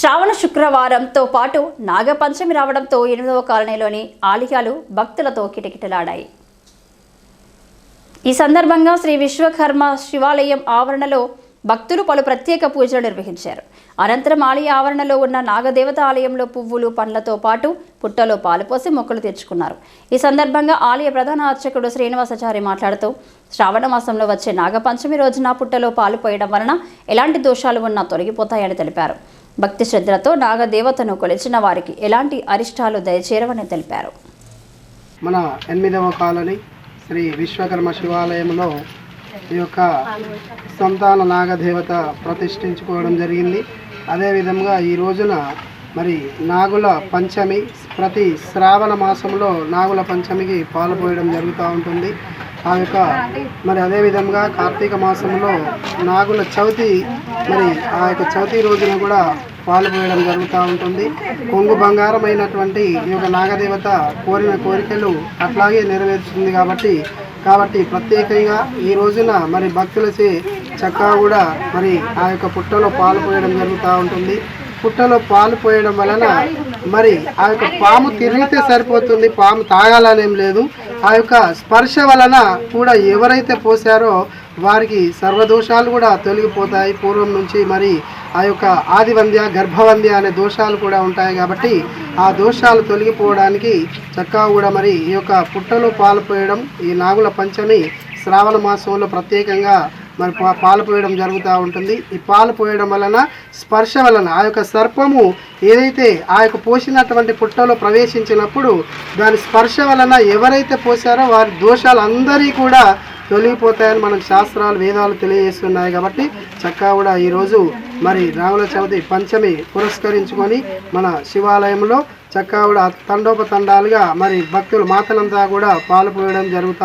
శ్రావణ శుక్రవారంతో పాటు నాగపంచమి రావడంతో ఎనిమిదవ కాలనీలోని ఆలయాలు భక్తులతో కిటకిటలాడాయి. ఈ సందర్భంగా శ్రీ విశ్వకర్మ శివాలయం ఆవరణలో భక్తులు పలు ప్రత్యేక పూజలు నిర్వహించారు. అనంతరం ఆలయ ఆవరణలో ఉన్న నాగదేవత ఆలయంలో పువ్వులు పండ్లతో పాటు పుట్టలో పాలు పోసి మొక్కలు తెచ్చుకున్నారు. ఈ సందర్భంగా ఆలయ ప్రధాన అర్చకుడు శ్రీనివాసాచారి మాట్లాడుతూ శ్రావణ మాసంలో వచ్చే నాగపంచమి రోజున పుట్టలో పాలు పోయడం వలన ఎలాంటి దోషాలు ఉన్నా తొలగిపోతాయని తెలిపారు. భక్తి శ్రద్ధలతో నాగదేవతను కొలిచిన వారికి ఎలాంటి అరిష్టాలు దయచేరవని తెలిపారు. మన ఎనిమిదవ కాలనీ శ్రీ విశ్వకర్మ శివాలయంలో ఈ యొక్క సంతాన నాగదేవత ప్రతిష్ఠించుకోవడం జరిగింది. అదేవిధంగా ఈ రోజున మరి నాగుల పంచమి ప్రతి శ్రావణ మాసంలో నాగుల పంచమికి పాలు పోయడం జరుగుతూ ఉంటుంది. ఆ యొక్క మరి అదేవిధంగా కార్తీక మాసంలో నాగుల చవితి మరి ఆ యొక్క చవితి రోజున కూడా పాలు పోయడం జరుగుతూ ఉంటుంది. కొంగు బంగారమైనటువంటి ఈ యొక్క నాగదేవత కోరిన కోరికలు అట్లాగే నెరవేరుస్తుంది కాబట్టి కాబట్టి ప్రత్యేకంగా ఈ రోజున మరి భక్తులచే చక్కగా కూడా మరి ఆ యొక్క పుట్టలో పాలు పోయడం జరుగుతూ ఉంటుంది. పుట్టలో పాలు పోయడం వలన మరి ఆ యొక్క పాము తిరిగితే సరిపోతుంది పాము తాగాలనేం లేదు. ఆ యొక్క స్పర్శ వలన కూడా ఎవరైతే పోసారో వారికి సర్వదోషాలు కూడా తొలగిపోతాయి. పూర్వం నుంచి మరి ఆ యొక్క ఆదివంద్య గర్భవంద్య అనే దోషాలు కూడా ఉంటాయి కాబట్టి ఆ దోషాలు తొలగిపోవడానికి చక్కగా కూడా మరి ఈ యొక్క పుట్టలో పాలు పోయడం ఈ నాగుల పంచమి శ్రావణ మాసంలో ప్రత్యేకంగా మరి పా- పాలు పోయడం జరుగుతూ ఉంటుంది. ఈ పాలు పోయడం వలన స్పర్శ వలన ఆ యొక్క సర్పము ఏదైతే ఆ యొక్క పోసినటువంటి పుట్టలో ప్రవేశించినప్పుడు దాని స్పర్శ వలన ఎవరైతే పోసారో వారి దోషాలు అందరికీ కూడా తొలగిపోతాయని మనకు శాస్త్రాలు వేదాలు తెలియజేస్తున్నాయి కాబట్టి చక్కగా కూడా ఈరోజు మరి రాముల చవితి పంచమి పురస్కరించుకొని మన శివాలయంలో చక్కగా కూడా తండోపతండాలుగా మరి భక్తులు మాతలంతా కూడా పాలు పోయడం జరుగుతా